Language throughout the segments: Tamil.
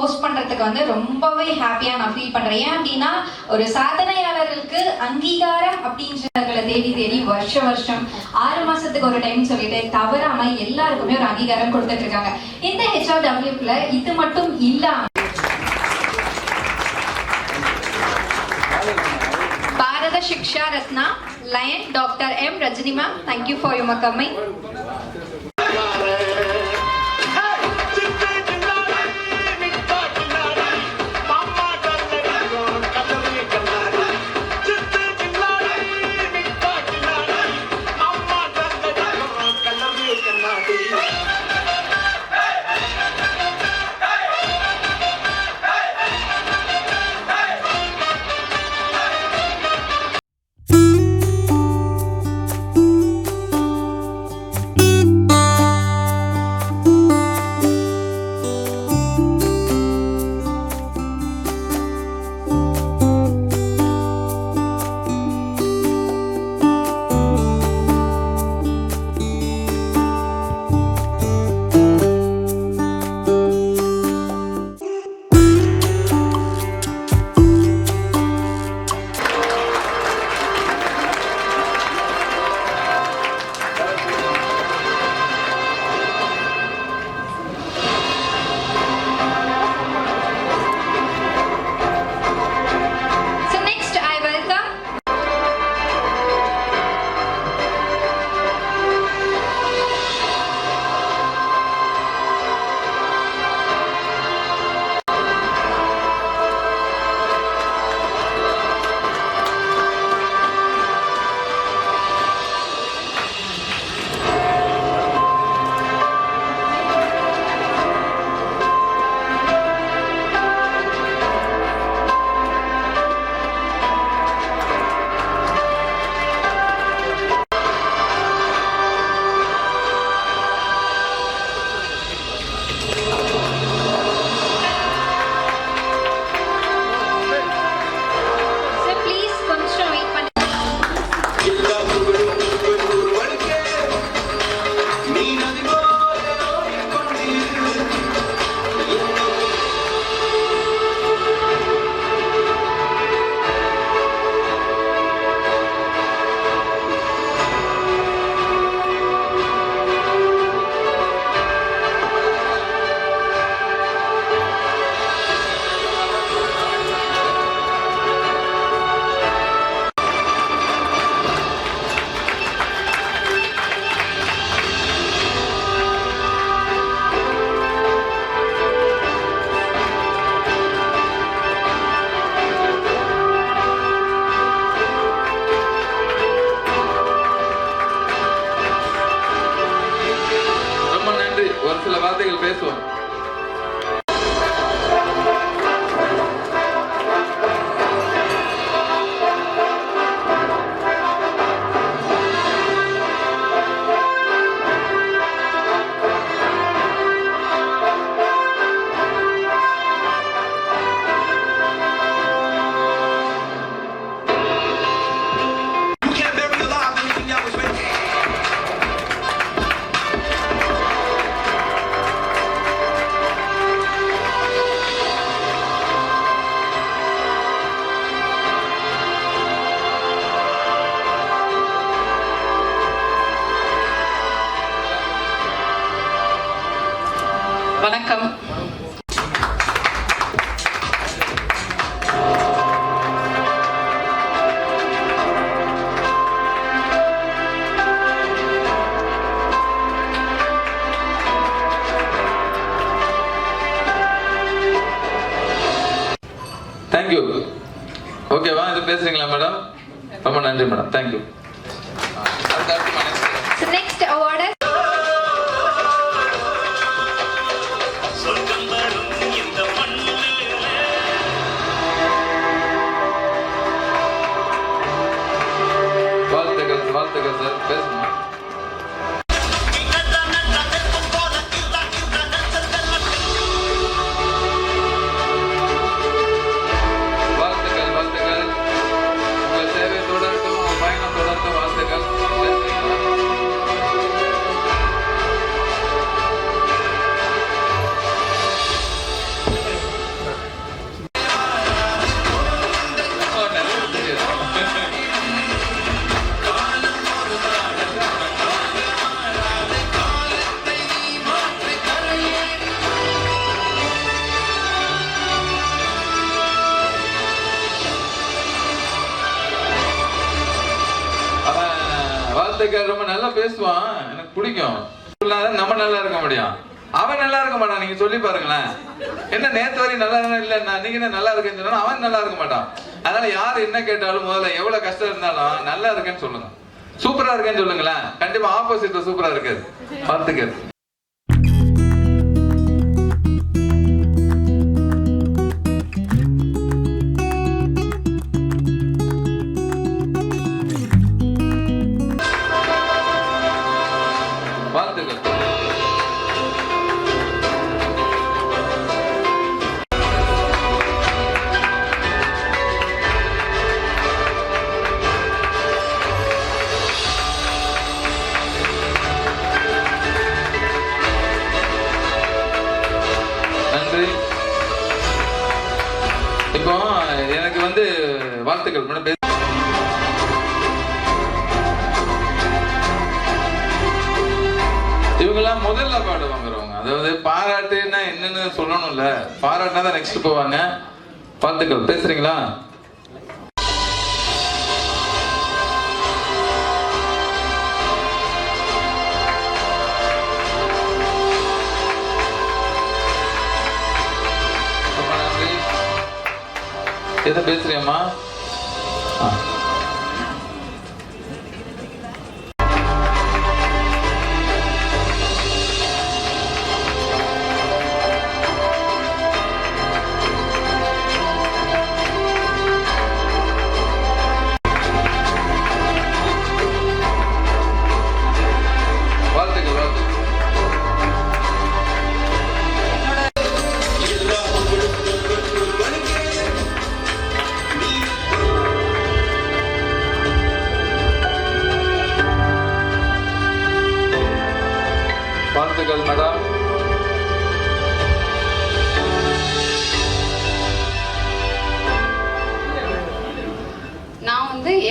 ஹோஸ்ட் பண்றதுக்கு வந்து ரொம்பவே ஹாப்பியா நான் ஃபீல் பண்றேன். ஏன் அப்படின்னா ஒரு சாதனையாளர்களுக்கு அங்கீகாரம் அப்படின்றவங்களை தேடி தேடி வருஷ வருஷம் ஆறு மாசத்துக்கு ஒரு டைம் சொல்லிட்டு தவறாம எல்லாருக்குமே ஒரு அங்கீகாரம் கொடுத்துட்டு இருக்காங்க. இந்த ஹெச்ஆர்டபிள்யூல இது மட்டும் இல்லாம Bharat Shiksha Ratna lion doctor M Rajini ma'am thank you for your coming thank you ஓகேவா இது பேசுறீங்களா மேடம் ரொம்ப நன்றி மேடம் தேங்க்யூ வாழ்த்துக்கள் ரொம்ப நல்லா பேசுவான். எனக்கு பிடிக்கும். நம்ம நல்லா இருக்க முடியும். அவன் நல்லா இருக்க மாட்டான் நீங்க சொல்லி பாருங்களேன். என்ன நேத்து வரையும் நல்லா இருந்தா இல்ல நான் நீங்க என்ன நல்லா இருக்கேன்னு சொன்னா அவன் நல்லா இருக்க மாட்டான். அதனால யார் என்ன கேட்டாலும் முதல்ல எவ்வளவு கஷ்டம் இருந்தாலும் நல்லா இருக்கேன்னு சொல்லுங்க. சூப்பரா இருக்கேன்னு சொல்லுங்களேன். கண்டிப்பா ஆப்போசிட்ல சூப்பரா இருக்காது பார்த்துக்கிறது இவங்கெல்லாம் முதல்ல பாடு வாங்குறவங்க. அதாவது பாராட்டுன்னா என்னன்னு சொல்லணும்ல. பாராட்டினா தான் நெக்ஸ்ட் போவாங்க. பார்த்துக்கோ பேசுறீங்களா? எதை பேசுறியம்மா ஆ.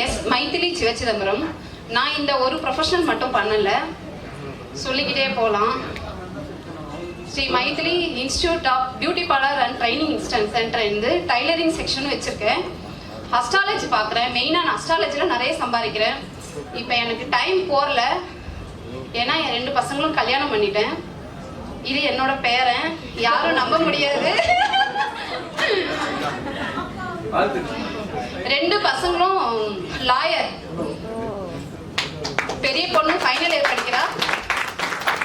எஸ் மைத்திலி சிவச்சிதம்பரம் நான் இந்த ஒரு ப்ரொஃபஷனல் மட்டும் பண்ணல. சொல்லிக்கிட்டே போகலாம் Shri Maithili institute of beauty parlour and training institute centre இருந்து டைலரிங் செக்ஷன் வச்சுருக்கேன். அஸ்ட்ராலஜி பார்க்குறேன். மெயினாக நான் அஸ்ட்ராலஜியில் நிறைய சம்பாதிக்கிறேன். இப்போ எனக்கு டைம் போரல ஏன்னா என் ரெண்டு பசங்களும் கல்யாணம் பண்ணிட்டேன். இது என்னோட பேரன். யாரும் நம்ப முடியாது. ரெண்டு பசங்களும் லாயர் பெரிய பொண்ணு ஃபைனல் இயர் படிக்கிறா.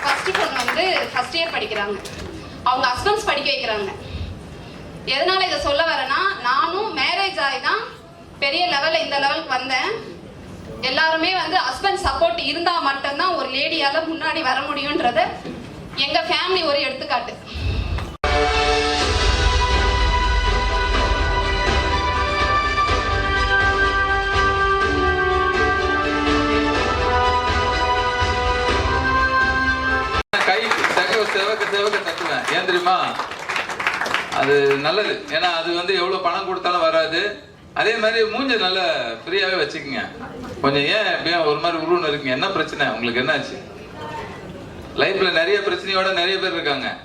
ஃபர்ஸ்ட் பொண்ணு வந்து ஃபர்ஸ்ட் இயர் படிக்கிறாங்க. அவங்க ஹஸ்பண்ட்ஸ் படிக்க வைக்கிறாங்க. எதனால இதை சொல்ல வரேன்னா நானும் மேரேஜ் ஆகி தான் பெரிய லெவலில் இந்த லெவலுக்கு வந்தேன். எல்லாருமே வந்து ஹஸ்பண்ட் சப்போர்ட் இருந்தால் மட்டும்தான் ஒரு லேடியால முன்னாடி வர முடியுன்றத எங்க ஃபேமிலி ஒரு எடுத்துக்காட்டு. தேவைக்கு தட்டுவேன். ஏன் தெரியுமா? அது நல்லது. ஏன்னா அது வந்து எவ்வளவு பணம் கொடுத்தாலும் வராது. அதே மாதிரி மூஞ்ச நல்ல ஃப்ரீயாவே வச்சுக்கோங்க. கொஞ்சம் ஏன் எப்படியா ஒரு மாதிரி உருவனு இருக்குங்க. என்ன பிரச்சனை? உங்களுக்கு என்னாச்சு? லைஃப்ல நிறைய பிரச்சனையோட நிறைய பேர் இருக்காங்க.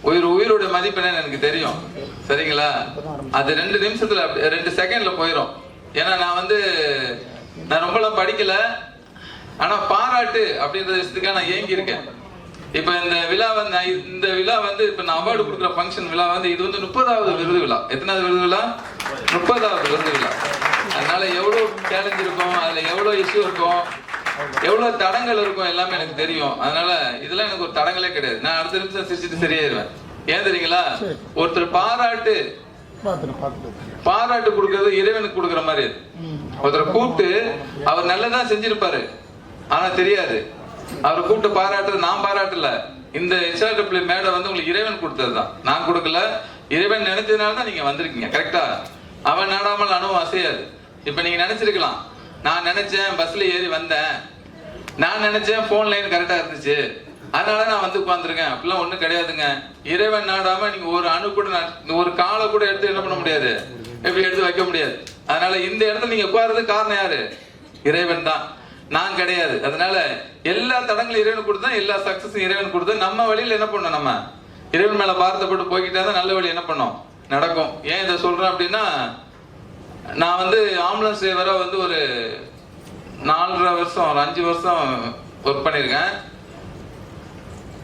உயிர் உயிரோட மதிப்பு என்னன்னு எனக்கு தெரியும். சரிங்களா? அது ரெண்டு நிமிஷத்துல ரெண்டு செகண்ட்ல போயிடும் ஏன்னா நான் வந்து நான் ரொம்பலாம் படிக்கல. ஆனா பாராட்டு அப்படின்ற விஷயத்துக்காக நான் ஏங்கி இருக்கேன் இப்ப இந்த விழா வந்து இந்த விழா வந்து இப்ப நான் அவார்டு கொடுக்குற ஃபங்க்ஷன் விழா வந்து இது வந்து முப்பதாவது விருது விழா. எத்தனாவது விருது விழா? முப்பதாவது விருது விழா. அதனால எவ்வளவு சேலஞ்ச் இருக்கும் அதுல எவ்வளவு இஷ்யூ இருக்கும் எவ்வளவு தடங்கள் இருக்கும் எல்லாமே எனக்கு தெரியும். அதனால இதெல்லாம் எனக்கு ஒரு தடங்களே கிடையாது. நான் அடுத்த நிமிஷம் சிரிச்சிட்டு சரியாயிருவேன். ஏன் தெரியுங்களா? ஒருத்தர் பாராட்டு பாராட்டு கொடுக்கறது இறைவனுக்கு கொடுக்குற மாதிரி ஒருத்தரை கூப்பிட்டு அவர் நல்லதான் செஞ்சிருப்பாரு. ஆனா தெரியாது. அவரை கூப்பிட்டு பாராட்டுறது நான் பாராட்டல. இந்த எஸ்ஆர்டபிள்யூ மேடை வந்து உங்களுக்கு இறைவன் கொடுத்ததுதான். நான் கொடுக்கல. இறைவன் நினைச்சதுனால தான் நீங்க வந்திருக்கீங்க கரெக்டா அவன் நாடாமல் அணுவும் அசையாது. இப்ப நீங்க நினைச்சிருக்கலாம். நான் நினைச்சேன் பஸ்ல ஏறி வந்தேன். நான் நினைச்சேன் போன் லைன் கரெக்டா இருந்துச்சு. அதனால நான் வந்து உட்காந்துருக்கேன் அப்படிலாம் ஒண்ணும் கிடையாதுங்க. இறைவன் நாடாம நீங்க ஒரு அணு கூட ஒரு காலை கூட எடுத்து என்ன பண்ண முடியாது. எப்படி எடுத்து வைக்க முடியாது. அதனால இந்த இடத்துல நீங்க உட்கார்றதுக்கு காரணம் யாரு? இறைவன் தான். நான் கிடையாது. அதனால எல்லா தடங்களும் இறைவன் கொடுத்தா எல்லா சக்சஸும் இறைவன் கொடுத்தா நம்ம வழியில் என்ன பண்ணணும் நம்ம? இறைவன் மேல பாரத்தப்பட்டு போய்கிட்டா தான் நல்ல வழி என்ன பண்ணோம் நடக்கும். ஏன் இதை சொல்றேன் அப்படின்னா நான் வந்து ஆம்புலன்ஸ் டிரைவரா வந்து ஒரு நாலரை வருஷம் ஒரு அஞ்சு வருஷம் ஒர்க் பண்ணியிருக்கேன்.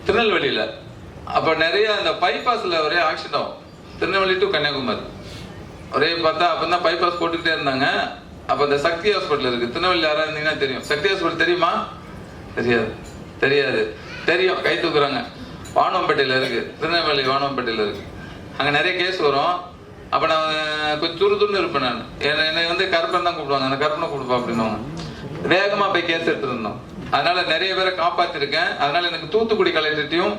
திருநெல்வேலியில். அப்போ நிறைய அந்த பைபாஸில் ஒரே ஆக்சிடென்ட் ஆகும். திருநெல்வேலி டு கன்னியாகுமரி. ஒரே பார்த்தா அப்போ தான் பைபாஸ் போட்டுக்கிட்டே இருந்தாங்க. அப்போ இந்த சக்தி ஹாஸ்பிட்டல் இருக்குது திருநெல்வேலி யாராவது இருந்தீங்கன்னா தெரியும். சக்தி ஹாஸ்பிட்டல் தெரியுமா? தெரியாது. தெரியாது. தெரியும். கை தூக்குறாங்க. வானம்பேட்டையில் இருக்குது திருநெல்வேலி வானம்பேட்டையில் இருக்குது அங்கே நிறைய கேஸ் வரும். அப்போ நான் கொஞ்சம் துரு துருன்னு இருப்பேன் நான். என்னை என்னை வந்து கருப்பன் தான் கூப்பிடுவாங்க. அந்த கருப்பனை கூப்பிடுப்பா அப்படின்னுவாங்க வேகமாக போய் கேஸ் எடுத்துருந்தோம் அதனால நிறைய பேரை காப்பாற்றிருக்கேன் அதனால எனக்கு தூத்துக்குடி கலெக்டர்ட்டையும்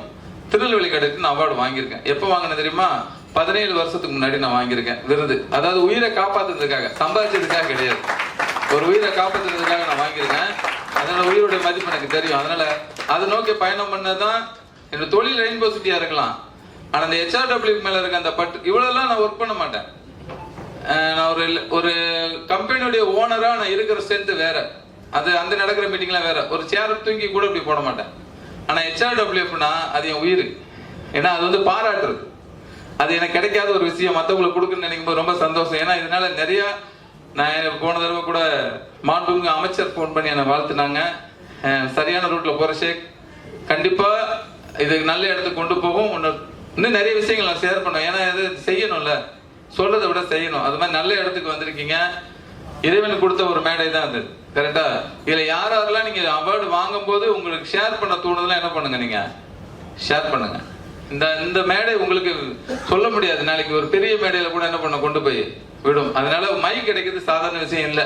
திருநெல்வேலி கலெக்டர் அவார்டு வாங்கியிருக்கேன். எப்போ வாங்கினேன் தெரியுமா? பதினேழு வருஷத்துக்கு முன்னாடி நான் வாங்கியிருக்கேன் விருது. அதாவது உயிரை காப்பாத்துறதுக்காக சம்பாதிச்சதுக்காக கிடையாது. ஒரு உயிரை காப்பாத்துறதுக்காக நான் வாங்கியிருக்கேன். அதனால உயிரோட மதிப்பு எனக்கு தெரியும். அதனால அதை நோக்கி பயணம் பண்ணதான் என்னோட தொழில் ரெயின்போ சிட்டியா இருக்கலாம். ஆனா அந்த ஹெச்ஆர்டபிள்யூ மேல இருக்க அந்த பட்டு இவ்வளவுலாம் நான் ஒர்க் பண்ண மாட்டேன். நான் ஒரு ஒரு கம்பெனியுடைய ஓனரா நான் இருக்கிற ஸ்ட்ரென்த் வேற. அது அந்த நடக்கிற மீட்டிங்லாம் வேற. ஒரு சேர் தூங்கி கூட இப்படி போட மாட்டேன். ஆனா ஹெச்ஆர்டபிள்யூஎஃப்னா அது என் உயிர். ஏன்னா அது வந்து பாராட்டுறது. அது எனக்கு கிடைக்காத ஒரு விஷயம். மற்றவங்களுக்கு கொடுக்குன்னு நினைக்கும் போது ரொம்ப சந்தோஷம். ஏன்னா இதனால நிறைய நான் போன தடவை கூட மாண்புமிகு அமைச்சர் ஃபோன் பண்ணி என்னை வாழ்த்துனாங்க. சரியான ரூட்ல போற ஷேக். கண்டிப்பா இது நல்ல இடத்துக்கு கொண்டு போகும். இன்னும் இன்னும் நிறைய விஷயங்கள் நான் ஷேர் பண்ணுவேன் ஏன்னா இது செய்யணும்ல. சொல்றதை விட செய்யணும். அது மாதிரி நல்ல இடத்துக்கு வந்திருக்கீங்க. இறைவனுக்கு கொடுத்த ஒரு மேடை தான் அது. கரெக்டா இதுல யார் யாரெல்லாம் நீங்க அவார்டு வாங்கும்போது உங்களுக்கு ஷேர் பண்ண தோணுதுலாம் என்ன பண்ணுங்க நீங்க? ஷேர் பண்ணுங்க. இந்த இந்த மேடை உங்களுக்கு சொல்ல முடியாது. நாளைக்கு ஒரு பெரிய மேடையில கூட என்ன பண்ண கொண்டு போய் விடும். அதனால மைக் கிடைக்கிறது சாதாரண விஷயம் இல்லை.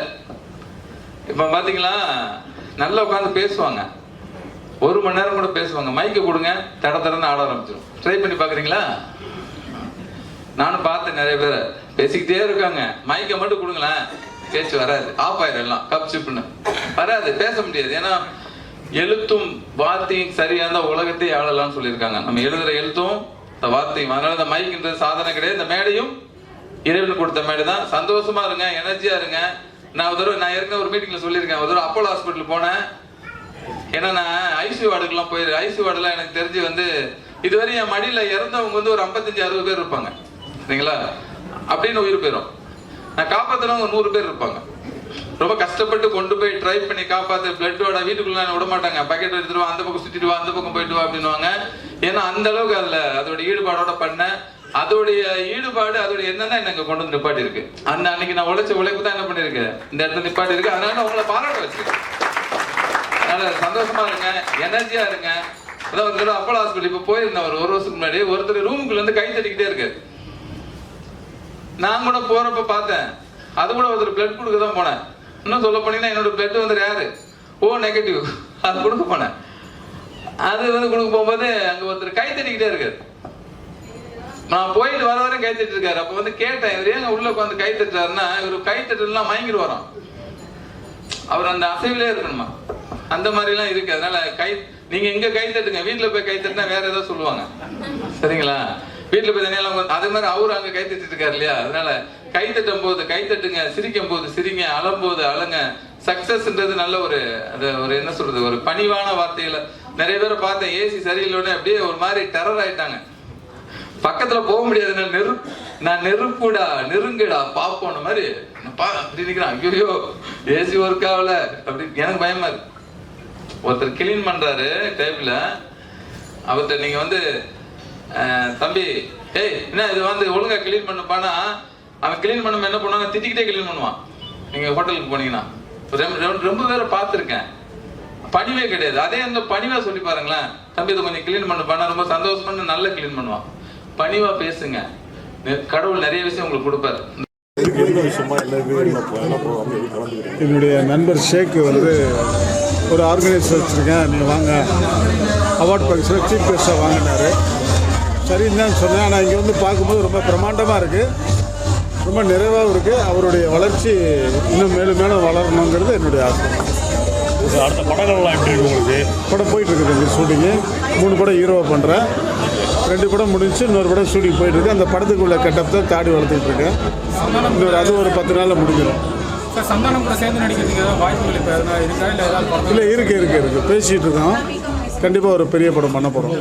இப்ப பாத்தீங்களா? நல்லா உட்காந்து பேசுவாங்க. ஒரு மணி நேரம் கூட பேசுவாங்க. மைக்கை கொடுங்க. தட தடன்னு ஆட ஆரம்பிச்சிடும் ட்ரை பண்ணி பாக்குறீங்களா? நானும் பார்த்தேன் நிறைய பேரை. பேசிக்கிட்டே இருக்காங்க. மைக்கை மட்டும் கொடுங்களேன். பேச்சு வராது. ஆஃப் ஆயிரும் எல்லாம். கப் சிப்புன்னு வராது. பேச முடியாது. ஏன்னா எழுத்தும் வார்த்தையும் சரியா இருந்தா உலகத்தை ஆளலாம்னு சொல்லியிருக்காங்க. நம்ம எழுதுற எழுத்தும் இந்த வார்த்தையும். அதனால இந்த மைக்ன்றது சாதனை கிடையாது. இந்த மேடையும் இறைவன் கொடுத்த மேடை தான். சந்தோஷமா இருங்க எனர்ஜியா இருங்க. நான் ஒரு தடவை நான் ஏற்கனவே ஒரு மீட்டிங்ல சொல்லியிருக்கேன். ஒரு தடவை அப்போலோ ஹாஸ்பிட்டல் போனேன். ஏன்னா நான் ஐசி வார்டுக்கெல்லாம் போயிருக்கேன் ஐசியூ வார்டுலாம் எனக்கு தெரிஞ்சு வந்து இதுவரை என் மடியில இறந்தவங்க வந்து ஒரு ஐம்பத்தஞ்சு அறுபது பேர் இருப்பாங்க. சரிங்களா? அப்படின்னு உயிர் போயிடும் நான் காப்பாத்துறவங்க நூறு பேர் இருப்பாங்க. ரொம்ப கஷ்டப்பட்டு கொண்டு போய் ட்ரை பண்ணி காப்பாத்து பிளட்டோட வீட்டுக்குள்ள விட மாட்டாங்க. பக்கெட் எடுத்துட்டு வா அந்த பக்கம் சுத்திட்டு வா அந்த பக்கம் போயிட்டு வா அப்படின்னுவாங்க. ஏன்னா அந்த அளவுக்கு அதுல அதோட ஈடுபாடோட பண்ணேன் அதோடைய ஈடுபாடு அதோட என்னன்னா எனக்கு கொண்டு வந்து நிப்பாட்டி இருக்கு அந்த அன்னைக்கு நான் உழைச்ச உழைப்பு தான் என்ன பண்ணிருக்கேன் இந்த இடத்துல நிப்பாட்டி இருக்கு அதனால நான் உங்களை பாராட்ட வச்சிருக்கேன். அதனால சந்தோஷமா இருங்க எனர்ஜியா இருங்க. அதான் ஒரு தடவை அப்போலோ ஹாஸ்பிட்டல் இப்போ போயிருந்தேன். ஒரு ஒரு வருஷத்துக்கு முன்னாடி ஒருத்தர் ரூமுக்குள்ள இருந்து கை தட்டிக்கிட்டே இருக்கு நான் கூட போறப்ப பார்த்தேன். அது கூட ஒருத்தர் பிளட் கொடுக்க தான் போனேன். இன்னும் சொல்ல போனீங்கன்னா என்னோட பிளட் வந்து யாரு ஓ நெகட்டிவ் அது கொடுக்க போனேன். அது வந்து கொடுக்க போகும்போது அங்க ஒருத்தர் கை தட்டிக்கிட்டே இருக்காரு. நான் போயிட்டு வர வரையும் கை தட்டிட்டு இருக்காரு. அப்ப வந்து கேட்டேன் இவர் ஏங்க உள்ள உட்காந்து கை தட்டுறாருன்னா இவர் கை தட்டுலாம் மயங்கிட்டு வரோம் அவர் அந்த அசைவிலே இருக்கணுமா? அந்த மாதிரி எல்லாம் இருக்கு. அதனால கை நீங்க எங்க கை தட்டுங்க. வீட்டுல போய் கை தட்டினா வேற ஏதாவது சொல்லுவாங்க. சரிங்களா? வீட்டுல போய் தனியெல்லாம் உட்கார்ந்து- அதே மாதிரி அவரு அங்க கை தட்டிட்டு இருக்காரு இல்லையா? அதனால கை தட்டும் போது கை தட்டுங்க சிரிக்கும் போது சிரிங்க அழும் போது அழுங்க சக்சஸ்ன்றது நல்ல ஒரு அது ஒரு என்ன சொல்றது ஒரு பணிவான வார்த்தையில. நிறைய பேரை பார்த்தேன் ஏசி சரியில்லைன்னு அப்படியே ஒரு மாதிரி டெரர் ஆயிட்டாங்க. பக்கத்துல போக முடியாது நான் நெரு நான் நெருப்புடா நெருங்குடா பாப்போன மாதிரி பா அப்படி நிக்கிறான். ஐயோ ஏசி ஒர்க் ஆகல அப்படி எனக்கு பயமா இருக்கு. ஒருத்தர் கிளீன் பண்றாரு டேபிள அவர்கிட்ட நீங்க வந்து தம்பி ஏய் என்ன இது வந்து ஒழுங்கா கிளீன் பண்ணுப்பானா? அவன் கிளீன் பண்ண என்ன பண்ணுவாங்க திட்டிக்கிட்டே கிளீன் பண்ணுவான். நீங்க ஹோட்டலுக்கு போனீங்கன்னா. ரொம்ப- பேரை பார்த்துருக்கேன். பணிவே கிடையாது. அதே அந்த பணிவா சொல்லி பாருங்களேன். தம்பி இதை கொஞ்சம் கிளீன் பண்ண பண்ண ரொம்ப சந்தோஷமா நல்லா கிளீன் பண்ணுவான். பணிவா பேசுங்க. கடவுள் நிறைய விஷயம் உங்களுக்கு கொடுப்பாரு. விஷயமா என்னுடைய நண்பர் ஷேக் வந்து ஒரு ஆர்கனைஸ் வச்சுருக்கேன். நீங்கள் வாங்க. அவார்ட் ஃபங்க்ஷனில் சீஃப் கெஸ்ட்டாக வாங்கினார். சரின்னு தான் சொன்னேன். ஆனால் இங்கே வந்து பார்க்கும்போது ரொம்ப பிரமாண்டமாக இருக்குது ரொம்ப நிறைவாகவும் இருக்குது அவருடைய வளர்ச்சி இன்னும் மேலும் மேலும் வளரணுங்கிறது என்னுடைய ஆசை. அடுத்த படங்கள்லாம் எப்படி இருக்கு உங்களுக்கு? படம் போயிட்டு இருக்குது இந்த ஷூட்டிங்கு மூணு படம் ஹீரோவாக பண்ணுறேன் ரெண்டு படம் முடிஞ்சு இன்னொரு படம் ஷூட்டிங் போயிட்டு இருக்கு அந்த படத்துக்குள்ள கட்டப் தான் தாடி வளர்த்துட்டு இருக்கேன். இன்னொரு அது ஒரு பத்து நாளில் முடிஞ்சிடும். சார் சந்தானம் கூட சேர்ந்து நடிக்கிறதுக்கு ஏதாவது வாய்ப்புகள் இப்போ எதனா இருக்கா? இல்லை ஏதாவது இல்லை இருக்கு இருக்கு இருக்கு. பேசிகிட்டு இருக்கோம். கண்டிப்பாக ஒரு பெரிய படம் பண்ண போகிறோம்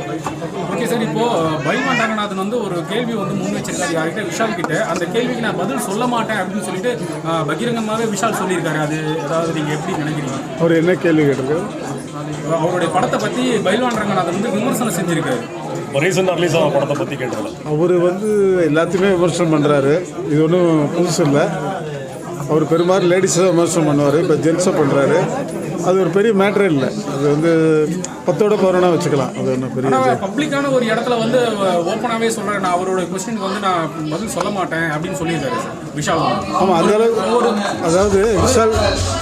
ஓகே சார் இப்போ பைமான் ரங்கநாதன் வந்து ஒரு கேள்வி வந்து முன் வச்சிருக்காரு யார்கிட்ட? விஷால் கிட்ட. அந்த கேள்விக்கு நான் பதில் சொல்ல மாட்டேன் அப்படின்னு சொல்லிட்டு ஆஹ், பகிரங்கமாவே விஷால் சொல்லியிருக்காரு. அது ஏதாவது நீங்க எப்படி நினைக்கிறீங்க? அவர் என்ன கேள்வி கேட்டிருக்காரு? அவருடைய படத்தை பத்தி பைல்வான் ரங்கநாதன் வந்து விமர்சனம் செஞ்சிருக்காரு. படத்தை பற்றி கேட்டதில்ல அவர் வந்து எல்லாத்தையுமே விமர்சனம் பண்ணுறாரு இது ஒன்றும் புதுசு இல்லை. அவர் பெரும்பாலும் லேடிஸை விமர்சனம் பண்ணுவார். இப்போ ஜென்ஸை பண்ணுறாரு அது ஒரு பெரிய மேட்டரே இல்லை. அது வந்து பத்தோட பதினொன்னா வச்சுக்கலாம். அது ஒன்றும் பெரிய. பப்ளிக்கான ஒரு இடத்துல வந்து ஓப்பனாவே சொல்றேன். நான் அவரோட கொஸ்டினுக்கு வந்து நான் பதில் சொல்ல மாட்டேன் அப்படின்னு சொல்லியிருக்காரு சார் விஷால் ஆமாம் அந்த அளவுக்கு அதாவது விஷால்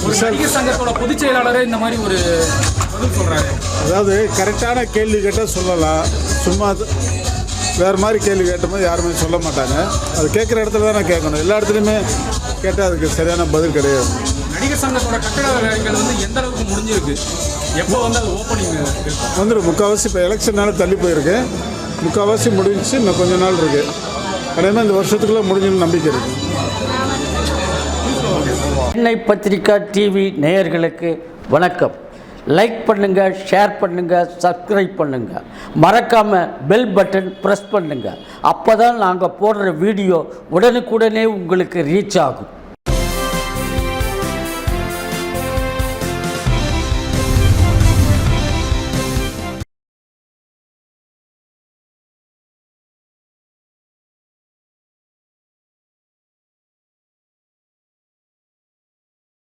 விஷால் சங்கத்தோட பொதுச் செயலாளரே இந்த மாதிரி ஒரு பதில் சொல்றாரு. அதாவது கரெக்டான கேள்வி கேட்டால் சொல்லலாம். சும்மா வேறு மாதிரி கேள்வி கேட்டபோது யாருமே சொல்ல மாட்டாங்க. அது கேட்குற இடத்துல தான் நான் கேட்கணும். எல்லா இடத்துலையுமே கேட்டால் அதுக்கு சரியான பதில் கிடையாது. நடிகர் சங்கத்தோட கட்டட வேலைகள் வந்து எந்த அளவுக்கு முடிஞ்சிருக்கு? எப்போ வந்து அது ஓப்பனிங் வந்துடும் முக்கால்வாசி இப்போ எலெக்ஷனால தள்ளி போயிருக்கு. முக்கால்வாசி முடிஞ்சிச்சு இன்னும் கொஞ்ச நாள் இருக்குது அதே மாதிரி இந்த வருஷத்துக்குள்ளே முடிஞ்சுன்னு நம்பிக்கை இருக்குது சென்னை பத்திரிகா டிவி நேயர்களுக்கு வணக்கம். லைக் பண்ணுங்கள் ஷேர் பண்ணுங்கள் சப்ஸ்கிரைப் பண்ணுங்கள் மறக்காமல் பெல் பட்டன் ப்ரெஸ் பண்ணுங்கள் அப்போ தான் நாங்கள் போடுற வீடியோ உடனுக்குடனே உங்களுக்கு ரீச் ஆகும்.